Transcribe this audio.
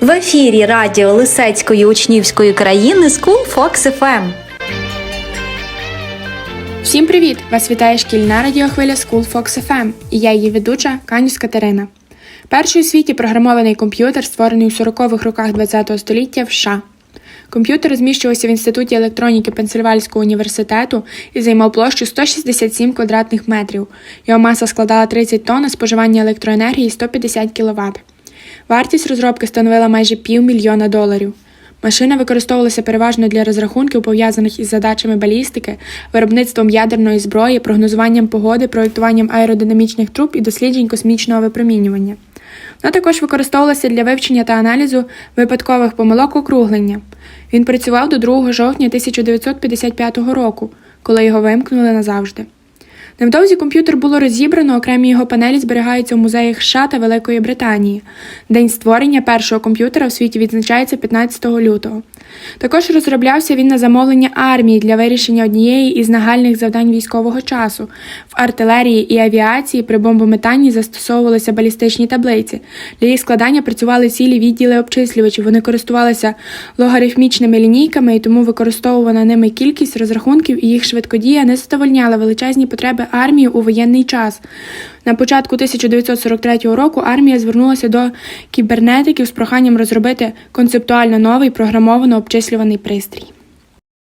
В ефірі радіо Лисецької учнівської країни School Fox FM. Всім привіт! Вас вітає шкільна радіохвиля School Fox FM і я її ведуча Канюс Катерина. Перший у світі програмований комп'ютер, створений у 40-х роках ХХ століття в США. Комп'ютер розміщувався в інституті електроніки Пенсильвальського університету і займав площу 167 квадратних метрів. Його маса складала 30 тонн, а споживання електроенергії 150 кВт. Вартість розробки становила майже півмільйона доларів. Машина використовувалася переважно для розрахунків, пов'язаних із задачами балістики, виробництвом ядерної зброї, прогнозуванням погоди, проєктуванням аеродинамічних труб і досліджень космічного випромінювання. Вона також використовувалася для вивчення та аналізу випадкових помилок округлення. Він працював до 2 жовтня 1955 року, коли його вимкнули назавжди. Невдовзі комп'ютер було розібрано, окремі його панелі зберігаються в музеях США та Великої Британії. День створення першого комп'ютера в світі відзначається 15 лютого. Також розроблявся він на замовлення армії для вирішення однієї із нагальних завдань військового часу. В артилерії і авіації при бомбометанні застосовувалися балістичні таблиці. Для їх складання працювали цілі відділи обчислювачів. Вони користувалися логарифмічними лінійками, і тому використовувана ними кількість розрахунків і їх швидкодія не задовольняла величезні потреби армії у воєнний час. На початку 1943 року армія звернулася до кібернетиків з проханням розробити концептуально новий програмовано обчислюваний пристрій.